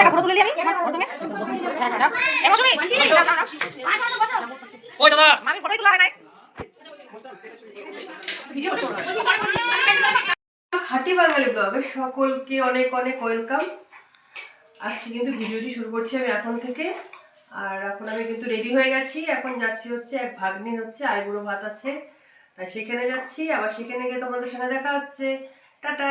একটা ফটো তুলে আমি ওর সঙ্গে? হ্যাঁ, এ মৌসুমি। ওই দাদা। মামির ফটোই তোলা হয় নাই। খাঁটি বাঙালি ব্লগে সকলকে অনেক অনেক ওয়েলকাম আজকে কিন্তু ভিডিওটি শুরু করছি আমি এখন থেকে। আর এখন আমি কিন্তু রেডি হয়ে গেছি। এখন যাচ্ছি হচ্ছে এক ভাগ্নির হচ্ছে আইবুড়ো ভাত আছে। তাই সেখানে যাচ্ছি। আবার সেখানে গিয়ে তোমাদের সঙ্গে দেখা হচ্ছে। টাটা।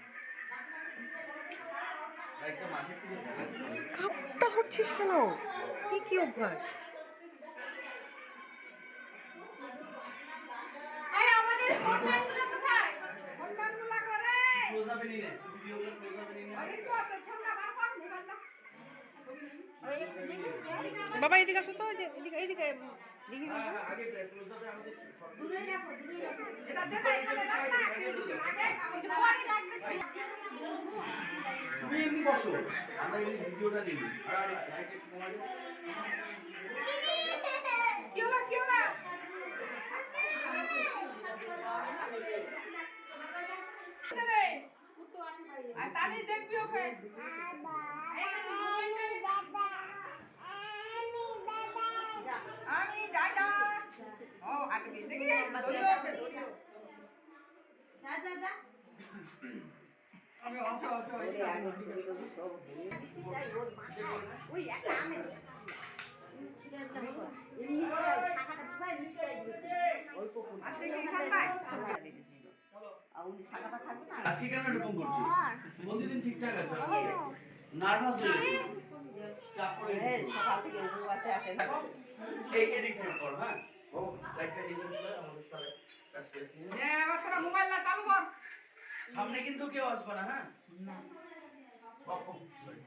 কাপটা হচ্ছিস কেন? কি কি অভ্যাস? বাবা এদিকে আসো তো এদিকে এদিকে। দেখি তুমি এমনি বসো আমরা এই ভিডিওটা নিই। আর লাইটে মোবাইল আজকে কেন এরকম করছ প্রতিদিন ঠিকঠাক আছে নার্ভাস হয়ে চাপ পড়ে এই, এদিক থেকে কর হ্যাঁ। ও লাইটটা নিয়ে চলে আমাদের সাথে কাজ টেস নিয়ে সামনে কিন্তু কেউ আসবে না হ্যাঁ? ও, ও, sorry।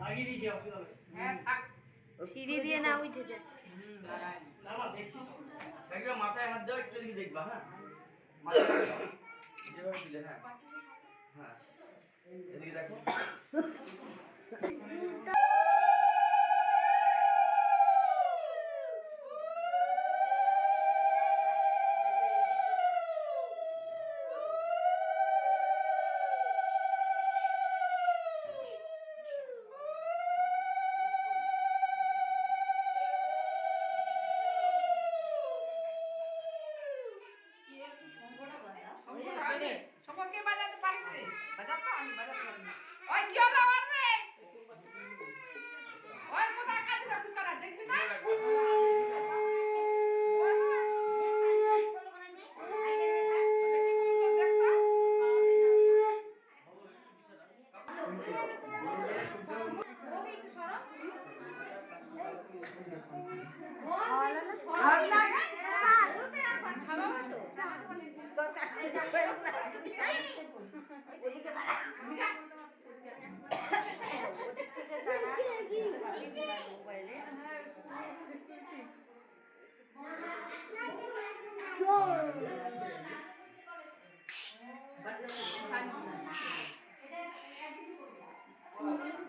লাগিয়ে দিয়েছি অসুবিধা নেই সিঁড়ি দিয়ে না উঠে যায় না না দেখছি দেখবে মাথায় হাত দাও একটু দিকে দেখবা হ্যাঁ? মাথায় যেভাবে দিলে হ্যাঁ। হ্যাঁ। এদিকে দেখো। সম্পর্কে বাজাতে পারিস রে বাজাতো আমি বাজাতে পারি না ওই কি হলো আমার রে ওই কোথায় কাজ রে কুচারা দেখবি না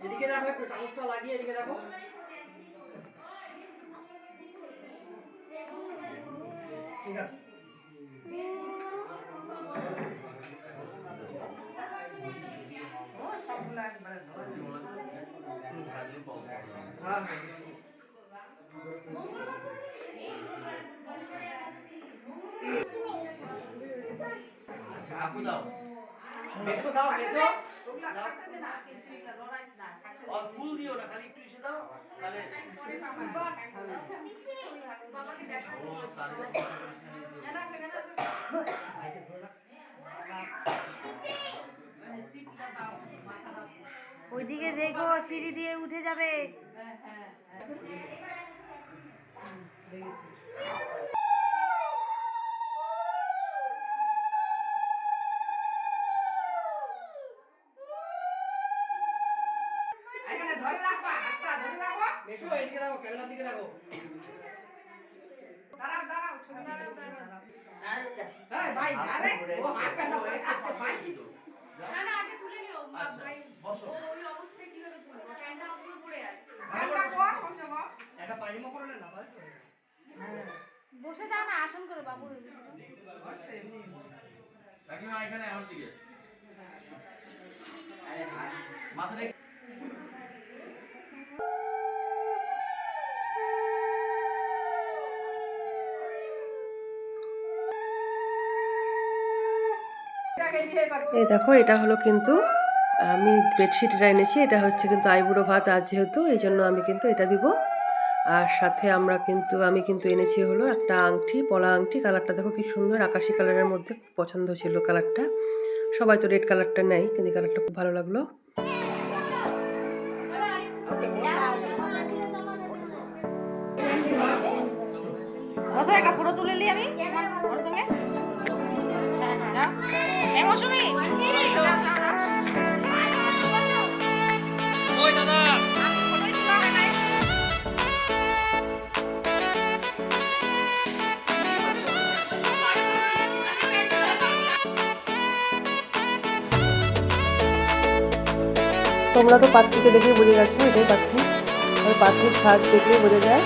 এদিকে দেখো একটু চামচটা লাগিয়ে এদিকে দেখো আচ্ছা আপু দাও। মেসো দাও মেসো আর ফুল দিও না খালি একটু এসে দাও তাহলে ওইদিকে দেখো সিঁড়ি দিয়ে উঠে যাবে। ধরে রাখবা হাতটা ধরে রাখো এসো এদিকে রাখো ক্যামেরার দিকে রাখো দাঁড়াও দাঁড়াও ছোট দাঁড়াও এই ভাই আরে ও হাত পেটা করে কাটতে ভাই। আচ্ছা বসো। কর একটা পায়জামা পরে না তাই তো? বসে যাও না আসন করে বাবু। এখানে মাথা এই দেখো এটা হলো কিন্তু আমি বেডশিট এটা এনেছি, এটা হচ্ছে কিন্তু আইবুড়ো ভাত আজ যেহেতু, এই জন্য আমি কিন্তু এটা দিব। আর সাথে আমরা কিন্তু, আমি কিন্তু এনেছি হলো একটা আংটি, পলা আংটি, কালারটা দেখো কি সুন্দর, আকাশি কালারের মধ্যে খুব পছন্দ ছিল কালারটা। সবাই তো রেড কালারটা নেয়, কিন্তু কালারটা খুব ভালো লাগল। তুলে আমি তোমরা তো পাত্রীকে দেখেই বুঝে গেছো এটাই পাত্রী আর পাত্রীর সাজ দেখলেই বোঝা যায়